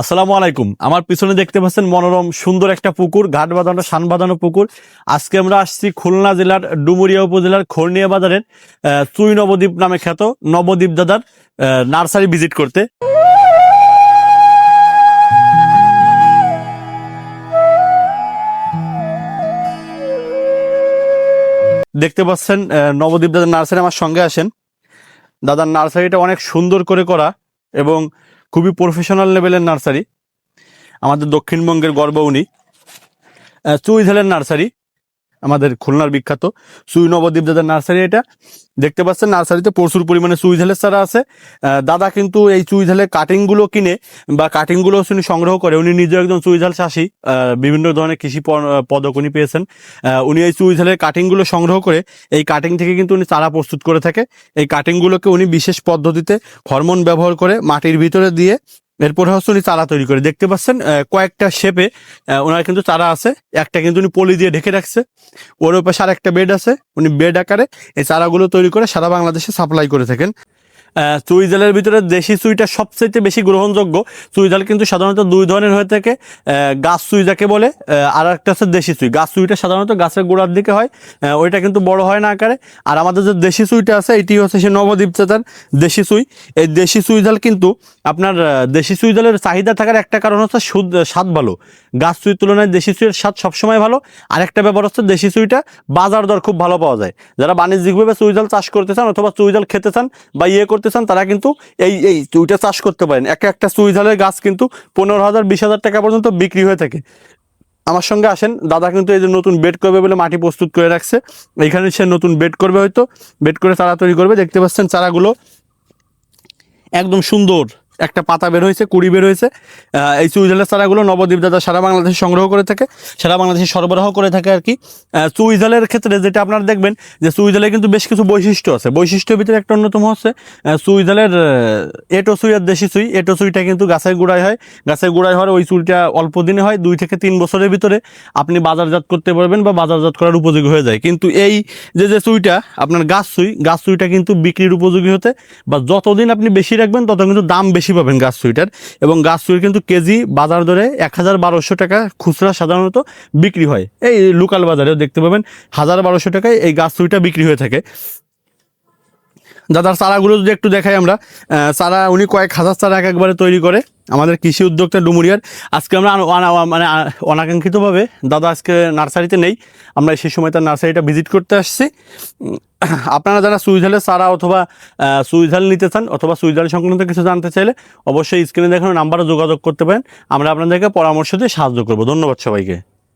আসসালামু আলাইকুম। আমার পিছনে দেখতে পাচ্ছেন মনোরম, সুন্দর একটা পুকুর, ঘাট বাঁধানো সান বাঁধানো পুকুর। আজকে আমরা আসছি খুলনা জেলার ডুমুরিয়া উপজেলার খর্নিয়া বাজারের চুই নবদ্বীপ নামে খ্যাত নবদ্বীপ দাদার নার্সারি ভিজিট করতে। দেখতে পাচ্ছেন নবদ্বীপ দাদার নার্সারি আমার সঙ্গে আসেন। দাদার নার্সারিটা অনেক সুন্দর করে করা এবং খুবই প্রফেশনাল লেভেলের নার্সারি। আমাদের দক্ষিণবঙ্গের গর্ব উনি। চুইঝালের নার্সারি। আমাদের খুলনার বিখ্যাত সুই নবদ্বীপ দাদার নার্সারি এটা। দেখতে পাচ্ছেন, নার্সারিতে প্রচুর পরিমাণে চুইঝালের চারা আছে। দাদা কিন্তু এই চুইঝালের কাটিংগুলো কিনে বা কাটিংগুলো উনি সংগ্রহ করে। উনি নিজে একজন চুইঝাল চাষি বিভিন্ন ধরনের কৃষি পদক উনি পেয়েছেন। উনি এই চুইঝালের কাটিংগুলো সংগ্রহ করে এই কাটিং থেকে কিন্তু উনি চারা প্রস্তুত করে থাকে। এই কাটিংগুলোকে উনি বিশেষ পদ্ধতিতে হরমোন ব্যবহার করে মাটির ভিতরে দিয়ে এরপরে হচ্ছে উনি চারা তৈরি করে। দেখতে পাচ্ছেন কয়েকটা শেপে ওনার কিন্তু চারা আছে। একটা কিন্তু উনি পলি দিয়ে ঢেকে রাখছে। ওর ওপাশে আর একটা বেড আছে। উনি বেড আকারে এই চারাগুলো তৈরি করে সারা বাংলাদেশে সাপ্লাই করে থাকেন। আহ, চুই জালের ভিতরে দেশি চুইটা সবচেয়ে বেশি গ্রহণযোগ্য। চুই জাল কিন্তু সাধারণত দুই ধরনের হয়ে থাকে। গাছ চুই যাকে বলে আর একটা হচ্ছে দেশি চুই গাছ চুইটা সাধারণত গাছের গোড়ার দিকে হয় ওইটা কিন্তু বড় হয় না আকারে। আর আমাদের যে দেশি চুইটা আছে এটি হচ্ছে সে নবদ্বীপ চেতার দেশি চুই এই দেশি চুই জাল কিন্তু আপনার দেশি চুই জালের চাহিদা থাকার একটা কারণ হচ্ছে সুদ- স্বাদ ভালো। গাছ চুইয়ের তুলনায় দেশি চুইয়ের স্বাদ সবসময় ভালো। আর একটা ব্যাপার হচ্ছে দেশি চুইটা বাজার দর খুব ভালো পাওয়া যায়। যারা বাণিজ্যিকভাবে চুই জাল চাষ করতে চান অথবা চুই জাল খেতে চান বা ইয়ে করতে চান, তারা কিন্তু এই এই চুইটা চাষ করতে পারেন। এক একটা চুই ঝালের গাছ কিন্তু পনেরো হাজার, বিশ হাজার টাকা পর্যন্ত বিক্রি হয়ে থাকে। আমার সঙ্গে আসেন, দাদা কিন্তু এই যে নতুন বেড করবে বলে মাটি প্রস্তুত করে রাখছে। এইখানে সে নতুন বেড করবে হয়তো। বেড করে চারা তৈরি করবে। দেখতে পাচ্ছেন চারাগুলো একদম সুন্দর। একটা পাতা বের হয়েছে কুড়ি বের হয়েছে। এই চুইঝালের চারাগুলো নবদ্বীপ দাদা সারা বাংলাদেশে সংগ্রহ করে থাকে সারা বাংলাদেশে সরবরাহ করে থাকে আর কি। চুইঝালের ক্ষেত্রে যেটা আপনারা দেখবেন যে চুইঝালের কিন্তু বেশ কিছু বৈশিষ্ট্য আছে। বৈশিষ্ট্যের ভিতরে একটা অন্যতম হচ্ছে আহ, এটো সুই আর দেশি সুই। এটো সুইটা কিন্তু গাছের গোড়ায় হয়। গাছের গোড়ায় হওয়ার ওই চুইটা অল্প দিনে হয় দুই থেকে তিন বছরের ভিতরে আপনি বাজারজাত করতে পারবেন বা বাজারজাত করার উপযোগী হয়ে যায়। কিন্তু এই যে যে সুইটা আপনার গাছ সুই গাছ সুইটা কিন্তু বিক্রির উপযোগী হতে বা যতদিন আপনি বেশি রাখবেন তত কিন্তু দাম বেশি পাবেন গাছ সুইটার এবং গাছ সুইট কিন্তু কেজি বাজার দরে এক হাজার বারোশো টাকা খুচরা সাধারণত বিক্রি হয়। এই লোকাল বাজারেও দেখতে পাবেন হাজার বারোশো টাকায় এই গাছ সুইটা বিক্রি হয়ে থাকে। দাদার চারাগুলো যদি একটু দেখাই আমরা চারা উনি কয়েক হাজার চারা এক একবারে তৈরি করে আমাদের কৃষি উদ্যোক্তা ডুমুরিয়ার। আজকে আমরা মানে অনাকাঙ্ক্ষিতভাবে দাদা আজকে নার্সারিতে নেই, আমরা সেই সময় তার নার্সারিটা ভিজিট করতে আসছি। আপনারা যারা সুইজালের চারা অথবা সুইজাল নিতে চান অথবা সুইজাল সংক্রান্ত কিছু জানতে চাইলে অবশ্যই স্ক্রিনে দেখানো নাম্বারে যোগাযোগ করতে পারেন। আমরা আপনাদেরকে পরামর্শ দিয়ে সাহায্য করব। ধন্যবাদ সবাইকে।